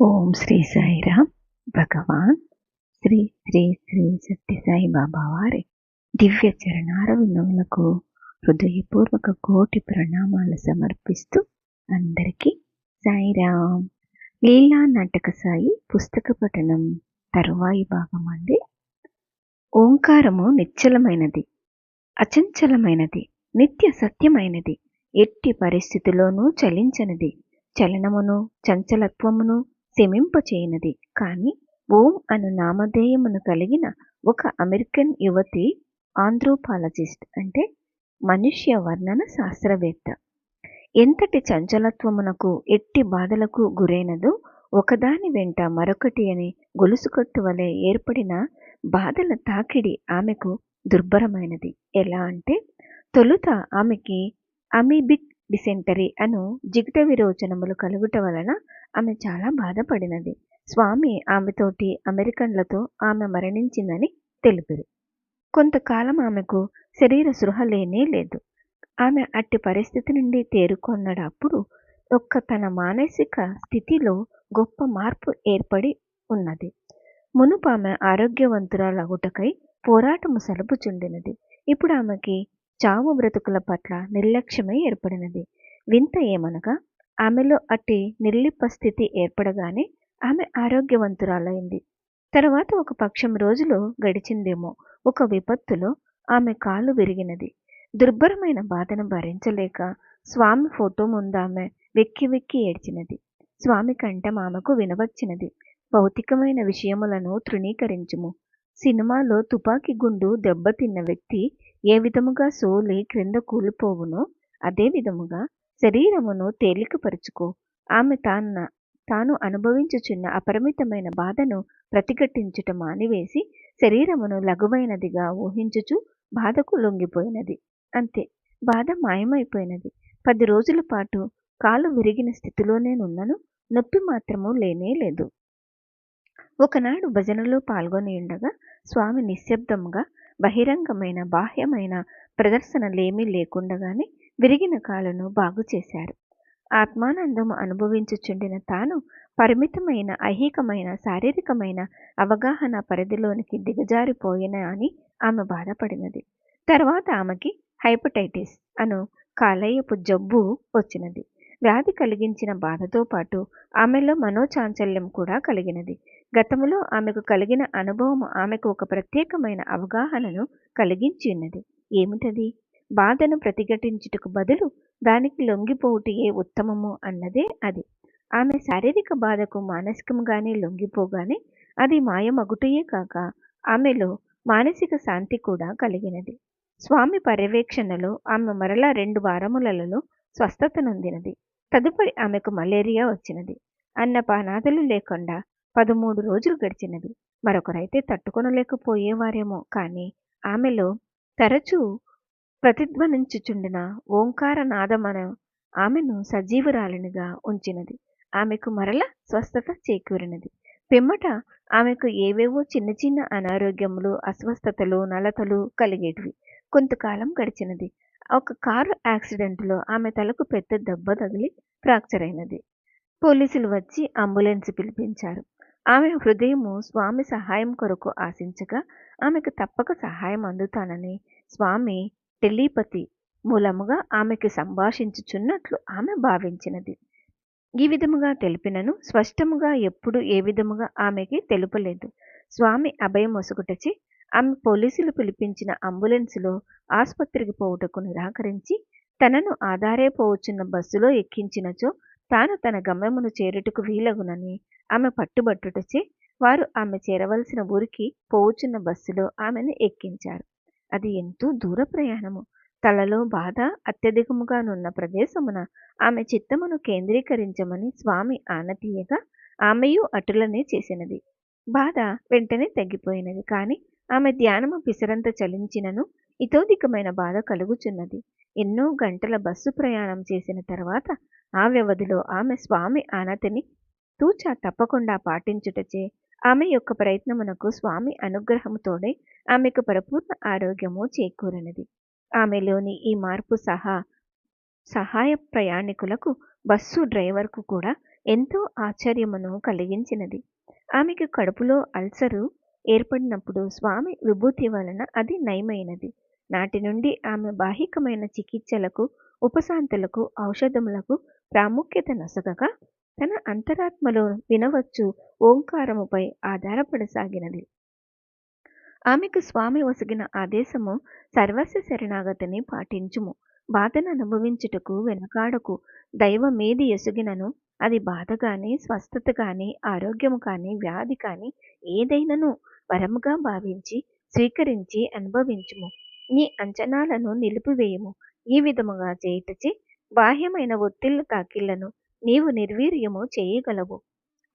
ఓం శ్రీ సాయిరామ్. భగవాన్ శ్రీ శ్రీ శ్రీ సత్యసాయి బాబా వారి దివ్య చరణారవిందములకు హృదయపూర్వక కోటి ప్రణామాలు సమర్పిస్తూ అందరికీ సాయిరామ్. లీలా నాటక సాయి పుస్తక పఠనం తరువాయి భాగం అండి. ఓంకారము నిశ్చలమైనది అచంచలమైనది నిత్య సత్యమైనది ఎట్టి పరిస్థితిలోనూ చలించనిది. చలనమును చంచలత్వమును శమింపచేయనది కానీ ఓం అను నామధేయమును కలిగిన ఒక అమెరికన్ యువతి ఆంథ్రోపాలజిస్ట్ అంటే మనుష్య వర్ణన శాస్త్రవేత్త. ఎంతటి చంచలత్వమునకు ఎట్టి బాధలకు గురైనదో ఒకదాని వెంట మరొకటి అని గొలుసుకట్టు వలె ఏర్పడిన బాధల తాకిడి ఆమెకు దుర్భరమైనది. ఎలా అంటే తొలుత ఆమెకి అమీబిక్ డిసెంటరీ అను జిగట విరోచనములు కలుగుట వలన ఆమె చాలా బాధపడినది. స్వామి ఆమెతోటి అమెరికన్లతో ఆమె మరణించిందని తెలిపిరి కొంతకాలం ఆమెకు శరీర సృహ లేనే లేదు. ఆమె అట్టి పరిస్థితి నుండి తేరుకొన్నడప్పుడు ఒక్క తన మానసిక స్థితిలో గొప్ప మార్పు ఏర్పడి ఉన్నది. మునుపు ఆమె ఆరోగ్యవంతురాలగుటకై పోరాటము సలుపుచుండినది. ఇప్పుడు ఆమెకి చావు బ్రతుకుల పట్ల నిర్లక్ష్యమై ఏర్పడినది. వింత ఏమనగా ఆమెలో అట్టి నిర్లిప్ప స్థితి ఏర్పడగానే ఆమె ఆరోగ్యవంతురాలైంది. తర్వాత ఒక పక్షం రోజులు గడిచిందేమో. ఒక విపత్తులో ఆమె కాలు విరిగినది. దుర్భరమైన బాధను భరించలేక స్వామి ఫోటో ముందామె వెక్కి వెక్కి ఏడ్చినది. స్వామి కంఠం ఆమెకు వినవచ్చినది. భౌతికమైన విషయములను తృణీకరించుము. సినిమాలో తుపాకీ గుండు దెబ్బతిన్న వ్యక్తి ఏ విధముగా సోలి క్రింద కూలిపోవునో అదే విధముగా శరీరమును తేలికపరుచుకో. ఆమె తాన తాను అనుభవించుచున్న అపరిమితమైన బాధను ప్రతిఘటించుట మానివేసి శరీరమును లఘువైనదిగా ఊహించుచు బాధకు లొంగిపోయినది. అంతే బాధ మాయమైపోయినది. పది రోజుల పాటు కాలు విరిగిన స్థితిలోనేనున్నను నొప్పి మాత్రము లేనే లేదు. ఒకనాడు భజనలో పాల్గొని ఉండగా స్వామి నిశ్శబ్దంగా బహిరంగమైన బాహ్యమైన ప్రదర్శనలేమీ లేకుండగానే విరిగిన కాలును బాగు చేశారు ఆత్మానందము అనుభవించుచుండిన తాను పరిమితమైన ఐహికమైన శారీరకమైన అవగాహన పరిధిలోనికి దిగజారిపోయిన అని ఆమె బాధపడినది. తర్వాత ఆమెకి హైపటైటిస్ అను కాలేయపు జబ్బు వచ్చినది. వ్యాధి కలిగించిన బాధతో పాటు ఆమెలో మనోచాంచల్యం కూడా కలిగినది. గతంలో ఆమెకు కలిగిన అనుభవం ఆమెకు ఒక ప్రత్యేకమైన అవగాహనను కలిగించి ఉన్నది ఏమిటది? బాధను ప్రతిఘటించుటకు బదులు దానికి లొంగిపోవుటయే ఉత్తమము అన్నదే అది. ఆమె శారీరక బాధకు మానసికంగానే లొంగిపోగానే అది మాయమగుటయే కాక ఆమెలో మానసిక శాంతి కూడా కలిగినది. స్వామి పర్యవేక్షణలో ఆమె మరలా రెండు వారములలో స్వస్థత నొందినది. తదుపరి ఆమెకు మలేరియా వచ్చినది. అన్నపానాదులు లేకుండా పదమూడు రోజులు గడిచినవి మరొకరైతే తట్టుకొనలేకపోయేవారేమో కానీ ఆమెలో తరచూ ప్రతిధ్వనించుచుండిన ఓంకార నాదమన ఆమెను సజీవురాలినిగా ఉంచినది. ఆమెకు మరల స్వస్థత చేకూరినది. పిమ్మట ఆమెకు ఏవేవో చిన్న చిన్న అనారోగ్యములు అస్వస్థతలు నలతలు కలిగేటివి. కొంతకాలం గడిచినది. ఒక కారు యాక్సిడెంట్లో ఆమె తలకు పెద్ద దెబ్బ తగిలి ఫ్రాక్చర్ అయినది పోలీసులు వచ్చి అంబులెన్స్ పిలిపించారు. ఆమె హృదయము స్వామి సహాయం కొరకు ఆశించగా ఆమెకు తప్పక సహాయం అందుతానని స్వామి టెలీపతి మూలముగా ఆమెకు సంభాషించుచున్నట్లు ఆమె భావించినది. ఈ విధముగా తెలిపినను స్పష్టముగా ఎప్పుడు ఏ విధముగా ఆమెకి తెలుపలేదు. స్వామి అభయం ఆమె పోలీసులు పిలిపించిన అంబులెన్సులో ఆసుపత్రికి పోవుటకు నిరాకరించి తనను ఆధారే పోవచ్చున్న బస్సులో ఎక్కించినచో తాను తన గమ్యమును చేరుటకు వీలగునని ఆమె పట్టుబట్టుటచే వారు ఆమె చేరవలసిన ఊరికి పోవుచున్న బస్సులో ఆమెను ఎక్కించారు. అది ఎంతో దూర ప్రయాణము. తలలో బాధ అత్యధికముగానున్న ప్రదేశమున ఆమె చిత్తమును కేంద్రీకరించమని స్వామి ఆనతీయగా ఆమెయు అటులనే చేసినది. బాధ వెంటనే తగ్గిపోయినది. కానీ ఆమె ధ్యానము పిసరంత చలించినను ఇతోధికమైన బాధ కలుగుచున్నది. ఎన్నో గంటల బస్సు ప్రయాణం చేసిన తర్వాత ఆ వ్యవధిలో ఆమె స్వామి ఆనతిని తూచా తప్పకుండా పాటించుటచే ఆమె యొక్క ప్రయత్నమునకు స్వామి అనుగ్రహముతోడే ఆమెకు పరిపూర్ణ ఆరోగ్యము చేకూరినది. ఆమెలోని ఈ మార్పు సహా సహాయ ప్రయాణికులకు బస్సు డ్రైవర్కు కూడా ఎంతో ఆశ్చర్యమును కలిగించినది. ఆమెకు కడుపులో అల్సరు ఏర్పడినప్పుడు స్వామి విభూతి వలన అది నయమైనది. నాటి నుండి ఆమె బాహికమైన చికిత్సలకు ఉపశాంతులకు ఔషధములకు ప్రాముఖ్యత నసగగా తన అంతరాత్మలో వినవచ్చు ఓంకారముపై ఆధారపడసాగినది. ఆమెకు స్వామి ఒసగిన ఆదేశము సర్వస్వ శరణాగతిని పాటించుము. బాధను అనుభవించుటకు వెనకాడకు దైవమేది ఎసుగినను అది బాధ కానీ స్వస్థత కానీ ఆరోగ్యము కానీ వ్యాధి కానీ ఏదైనను వరముగా భావించి స్వీకరించి అనుభవించుము. నీ అంచనాలను నిలిపివేయము. ఈ విధముగా చేయుటచే బాహ్యమైన ఒత్తిళ్ళ తాకిళ్ళను నీవు నిర్వీర్యము చేయగలవు.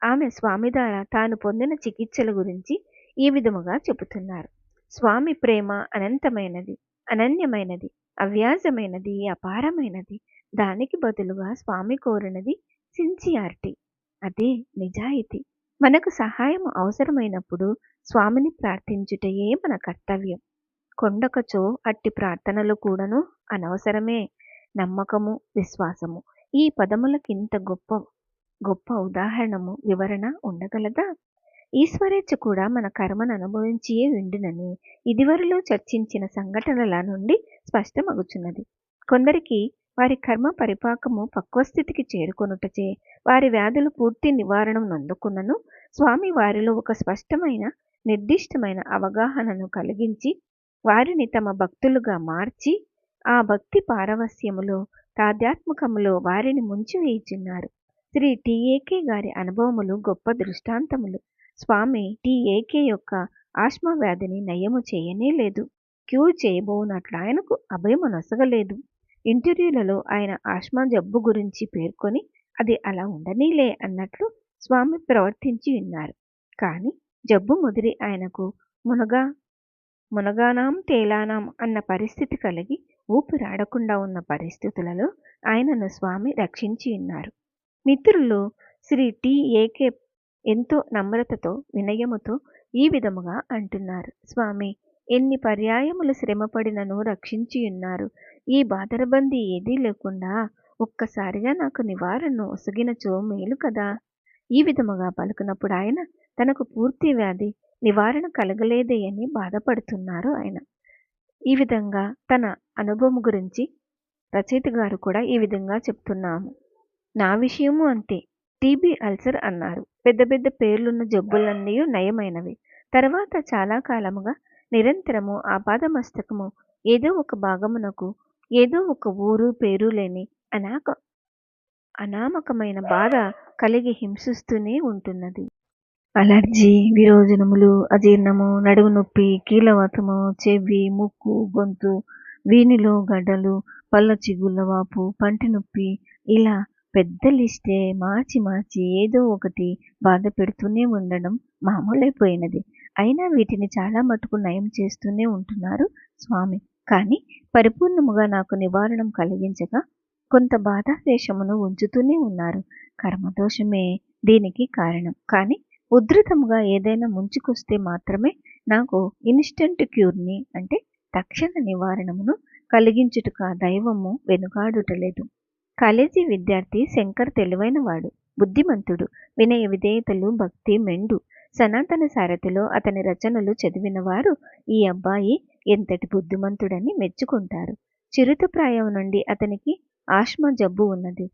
ఆమె స్వామి ద్వారా తాను పొందిన చికిత్సల గురించి ఈ విధముగా చెబుతున్నారు. స్వామి ప్రేమ అనంతమైనది అనన్యమైనది అవ్యాజమైనది అపారమైనది. దానికి బదులుగా స్వామి కోరినది సిన్సియారిటీ. అదే నిజాయితీ. మనకు సహాయం అవసరమైనప్పుడు స్వామిని ప్రార్థించుటయే మన కర్తవ్యం. కొండకచో అట్టి ప్రార్థనలు కూడాను అనవసరమే. నమ్మకము విశ్వాసము. ఈ పదములకింత గొప్ప గొప్ప ఉదాహరణము వివరణ ఉండగలదా? ఈశ్వరేచ్ఛ కూడా మన కర్మను అనుభవించియే విండునని ఇదివరలో చర్చించిన సంఘటనల నుండి స్పష్టమగుచున్నది. కొందరికి వారి కర్మ పరిపాకము పక్వస్థితికి చేరుకొనుటచే వారి వ్యాధులు పూర్తి నివారణ నందుకున్నను స్వామి వారిలో ఒక స్పష్టమైన నిర్దిష్టమైన అవగాహనను కలిగించి వారిని తమ భక్తులుగా మార్చి ఆ భక్తి పారవస్యములో తాధ్యాత్మకములో వారిని ముంచివేయుచున్నారు. శ్రీ టిఏకే గారి అనుభవములు గొప్ప దృష్టాంతములు. స్వామి టీఏకే యొక్క ఆస్మా వ్యాధిని నయము చేయనే లేదు. క్యూర్ చేయబోనట్లు ఆయనకు అభయమునొసగలేదు ఇంటర్వ్యూలలో ఆయన ఆస్మా జబ్బు గురించి పేర్కొని అది అలా ఉండనీలే అన్నట్లు స్వామి ప్రవర్తించి ఉన్నారు కానీ జబ్బు ముదిరి ఆయనకు మునగా మునగానాం తేలానాం అన్న పరిస్థితి కలిగి ఊపిరాడకుండా ఉన్న పరిస్థితులలో ఆయనను స్వామి రక్షించి ఉన్నారు. మిత్రులు శ్రీ టిఏకే ఎంతో నమ్రతతో వినయముతో ఈ విధముగా అంటున్నారు. స్వామి ఎన్ని పర్యాయములు శ్రమపడినను రక్షించి ఉన్నారు. ఈ బాదరబంది ఏదీ లేకుండా ఒక్కసారిగా నాకు నివారణను ఒసగినచో మేలు కదా. ఈ విధముగా పలుకున్నప్పుడు ఆయన తనకు పూర్తి వ్యాధి నివారణ కలగలేదే అని బాధపడుతున్నారు ఆయన. ఈ విధంగా తన అనుభవం గురించి రచయిత గారు కూడా ఈ విధంగా చెప్తున్నాము నా విషయము అంతే. టీబీ అల్సర్ అన్నారు. పెద్ద పెద్ద పేర్లున్న జబ్బులన్నీ నయమైనవి. తర్వాత చాలా కాలముగా నిరంతరము ఆ పాదమస్తకము ఏదో ఒక భాగమునకు ఏదో ఒక ఊరు పేరు లేని అనాక అనామకమైన బాధ కలిగి హింసిస్తూనే ఉంటున్నది. అలర్జీ విరోజనములు అజీర్ణము నడుము నొప్పి కీలవాతము చెవి ముక్కు గొంతు వీనిలో గడ్డలు పళ్ళ చిగుళ్ళ వాపు పంటి నొప్పి ఇలా పెద్ద లిస్టే మార్చి మార్చి ఏదో ఒకటి బాధ పెడుతూనే ఉండడం మామూలైపోయినది. అయినా వీటిని చాలా మటుకు నయం చేస్తూనే ఉంటున్నారు స్వామి. కానీ పరిపూర్ణముగా నాకు నివారణం కలిగించగా కొంత బాధాదేశమును ఉంచుతూనే ఉన్నారు. కర్మదోషమే దీనికి కారణం. కానీ ఉధృతముగా ఏదైనా ముంచుకొస్తే మాత్రమే నాకు ఇన్స్టంట్ క్యూర్ని అంటే తక్షణ నివారణమును కలిగించుటక దైవము వెనుకాడుటలేదు. కాలేజీ విద్యార్థి శంకర్ తెలివైనవాడు బుద్ధిమంతుడు వినయ విధేయతలు భక్తి మెండు. సనాతన సారథిలో అతని రచనలు చదివినవారు ఈ అబ్బాయి ఎంతటి బుద్ధిమంతుడని మెచ్చుకుంటారు. చిరుతప్రాయం నుండి అతనికి ఆశ్మ జబ్బు ఉన్నది.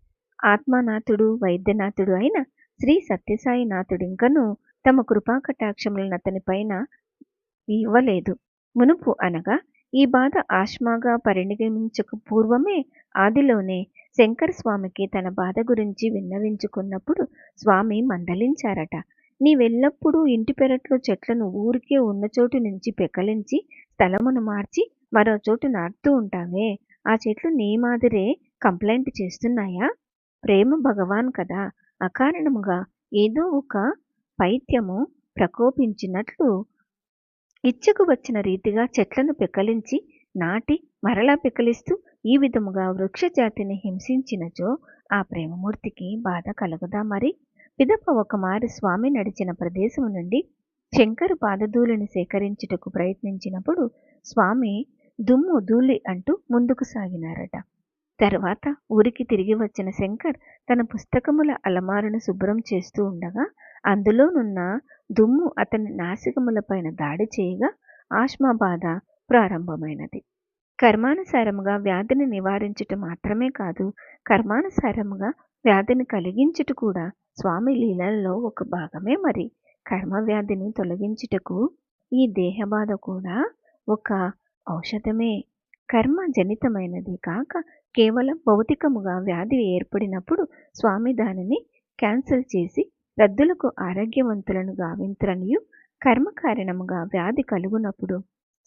ఆత్మనాథుడు వైద్యనాథుడు అయిన శ్రీ సత్యసాయినాథుడింకను తమ కృపాకటాక్షములను అతని పైన ఇవ్వలేదు. మునుపు అనగా ఈ బాధ ఆశ్మాగా పరిణమించక పూర్వమే ఆదిలోనే శంకర స్వామికి తన బాధ గురించి విన్నవించుకున్నప్పుడు స్వామి మందలించారట. నీవెల్లప్పుడూ ఇంటి పెరట్లో చెట్లను ఊరికే ఉన్న చోటు నుంచి పెకలించి స్థలమును మార్చి మరో చోటు నాటుతూ ఉంటావే. ఆ చెట్లు నీ మాదిరే కంప్లైంట్ చేస్తున్నాయా? ప్రేమ భగవాన్ కదా. అకారణముగా ఏదో ఒక పైత్యము ప్రకోపించినట్లు ఇచ్చకు వచ్చిన రీతిగా చెట్లను పెకలించి నాటి మరలా పికలిస్తూ ఈ విధముగా వృక్ష జాతిని హింసించినచో ఆ ప్రేమమూర్తికి బాధ కలుగుదా మరి? పిదప ఒకమారి స్వామి నడిచిన ప్రదేశం నుండి శంకరు పాదధూళిని సేకరించుటకు ప్రయత్నించినప్పుడు స్వామి దుమ్ము ధూళి అంటూ ముందుకు సాగినారట. తర్వాత ఊరికి తిరిగి వచ్చిన శంకర్ తన పుస్తకముల అలమారును శుభ్రం చేస్తూ ఉండగా అందులోనున్న దుమ్ము అతని నాసికములపైన దాడి చేయగా ఆష్మా బాధ ప్రారంభమైనది. కర్మానుసారముగా వ్యాధిని నివారించుట మాత్రమే కాదు కర్మానుసారముగా వ్యాధిని కలిగించుట కూడా స్వామి లీలల్లో ఒక భాగమే మరి. కర్మ వ్యాధిని తొలగించుటకు ఈ దేహబాధ కూడా ఒక ఔషధమే. కర్మ జనితమైనది కాక కేవలం భౌతికముగా వ్యాధి ఏర్పడినప్పుడు స్వామి దానిని క్యాన్సిల్ చేసి రద్దులకు ఆరోగ్యవంతులను గావింతురనియు కర్మ కారణముగా వ్యాధి కలుగునప్పుడు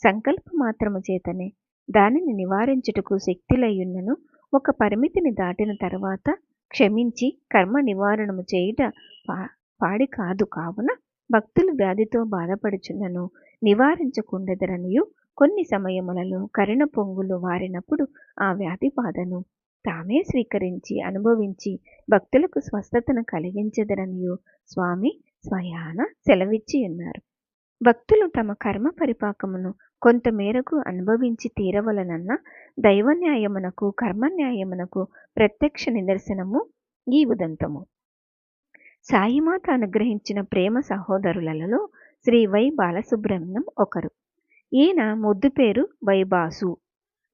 సంకల్ప మాత్రము చేతనే దానిని నివారించుటకు శక్తులయ్యున్నను ఒక పరిమితిని దాటిన తర్వాత క్షమించి కర్మ నివారణము చేయుట పా పాడి కాదు. కావున భక్తులు వ్యాధితో బాధపడుచున్నను. నివారించకుండదరనియు కొన్ని సమయములలో కరుణ పొంగులు వారినప్పుడు ఆ వ్యాధి బాధను తామే స్వీకరించి అనుభవించి భక్తులకు స్వస్థతను కలిగించదరనియు స్వామి స్వయాన సెలవిచ్చి ఉన్నారు భక్తులు తమ కర్మ పరిపాకమును కొంతమేరకు అనుభవించి తీరవలనన్న దైవ న్యాయమునకు కర్మ న్యాయమునకు ప్రత్యక్ష నిదర్శనము ఈ ఉదంతము. సాయిమాత అనుగ్రహించిన ప్రేమ సహోదరులలో శ్రీ వై బాలసుబ్రహ్మణ్యం ఒకరు. ఈయన ముద్దు పేరు వైబాసు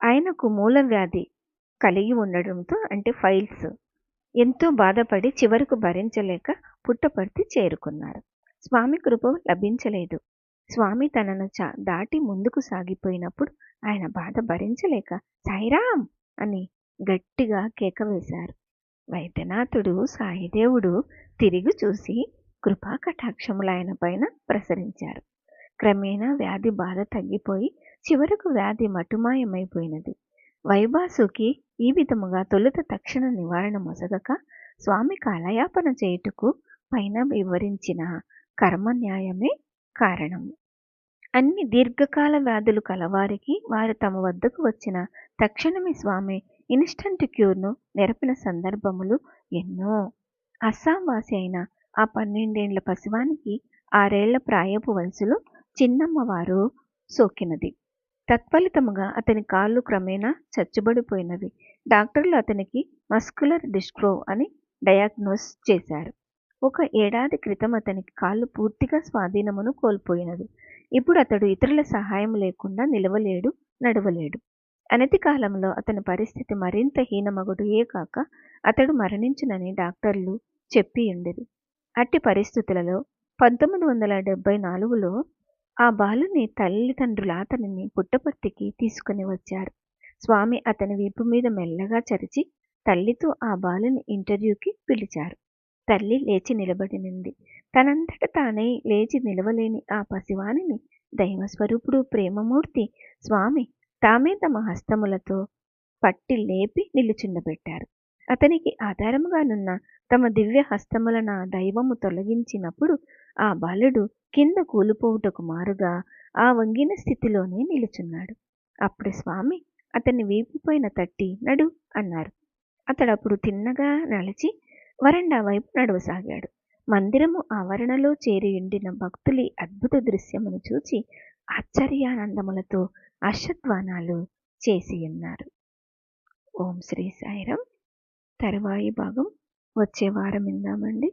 ఆయనకు మూల వ్యాధి కలిగి ఉండడంతో అంటే ఫైల్స్ ఎంతో బాధపడి చివరకు భరించలేక పుట్టపర్తి చేరుకున్నారు. స్వామి కృప లభించలేదు. స్వామి తనను చా దాటి ముందుకు సాగిపోయినప్పుడు ఆయన బాధ భరించలేక సాయిరామ్! అని గట్టిగా కేక వేశారు వైద్యనాథుడు సాయిదేవుడు తిరిగి చూసి కృపా కటాక్షములు ఆయన పైన ప్రసరించారు. క్రమేణా వ్యాధి బాధ తగ్గిపోయి చివరకు వ్యాధి మటుమాయమైపోయినది. వైబాసుకి ఈ విధముగా తొలుత తక్షణ నివారణ మొసగక స్వామి కాలయాపన చేయుటకు పైన వివరించిన కర్మ న్యాయమే కారణము అన్ని దీర్ఘకాల వ్యాధులు కలవారికి వారు తమ వద్దకు వచ్చిన తక్షణమే స్వామి ఇన్స్టంట్ క్యూర్ను నెరపిన సందర్భములు ఎన్నో. అస్సాం వాసి అయిన ఆ పన్నెండేండ్ల పసివానికి ఆరేళ్ళ ప్రాయపు వయసులో చిన్నమ్మవారు సోకినది. తత్ఫలితముగా అతని కాళ్ళు క్రమేణా చచ్చుబడిపోయినవి. డాక్టర్లు అతనికి మస్కులర్ డిస్క్రో అని డయాగ్నోస్ చేశారు. ఒక ఏడాది క్రితం అతనికి కాళ్ళు పూర్తిగా స్వాధీనమును కోల్పోయినవి ఇప్పుడు అతడు ఇతరుల సహాయం లేకుండా నిలవలేడు నడవలేడు. అనతి కాలంలో అతని పరిస్థితి మరింత హీనమగుడుయే కాక అతడు మరణించునని డాక్టర్లు చెప్పి ఉండేది అట్టి పరిస్థితులలో పంతొమ్మిది వందల డెబ్బై నాలుగులో ఆ బాలుని తల్లిదండ్రులు అతనిని పుట్టపర్తికి తీసుకుని వచ్చారు. స్వామి అతని వీపు మీద మెల్లగా చరిచి తల్లితో ఆ బాలుని ఇంటర్వ్యూకి పిలిచారు. తల్లి లేచి నిలబడినింది. తనంతట తానే లేచి నిలవలేని ఆ పసివానిని దైవస్వరూపుడు ప్రేమమూర్తి స్వామి తామే తమ హస్తములతో పట్టి లేపి నిలుచుండబెట్టారు. అతనికి ఆధారముగానున్న తమ దివ్య హస్తములను దైవము తొలగించినప్పుడు ఆ బాలుడు కింద కూలిపోవుటకు మారుగా ఆ వంగిన స్థితిలోనే నిలుచున్నాడు. అప్పుడు స్వామి అతన్ని వీపుపైన తట్టి నడు అన్నారు. అతడప్పుడు తిన్నగా నలిచి వరండా వైపు నడవసాగాడు. మందిరము ఆవరణలో చేరియుండిన భక్తులి అద్భుత దృశ్యమును చూచి ఆశ్చర్యానందములతో అశ్వద్వానాలు చేసి ఉన్నారు ఓం శ్రీ సాయిరం. తరువాయి భాగం వచ్చే వారం ఇందామండి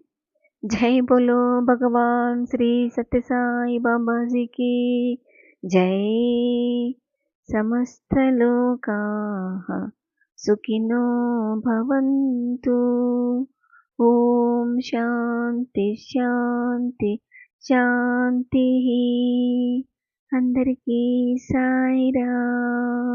జై బోలో భగవాన్ శ్రీ సత్యసాయి బాబాజీకి జై. సమస్తలోకా సుఖినో భవంతు. ఓం శాంతి శాంతి శాంతి అందరికీ సాయిరామ్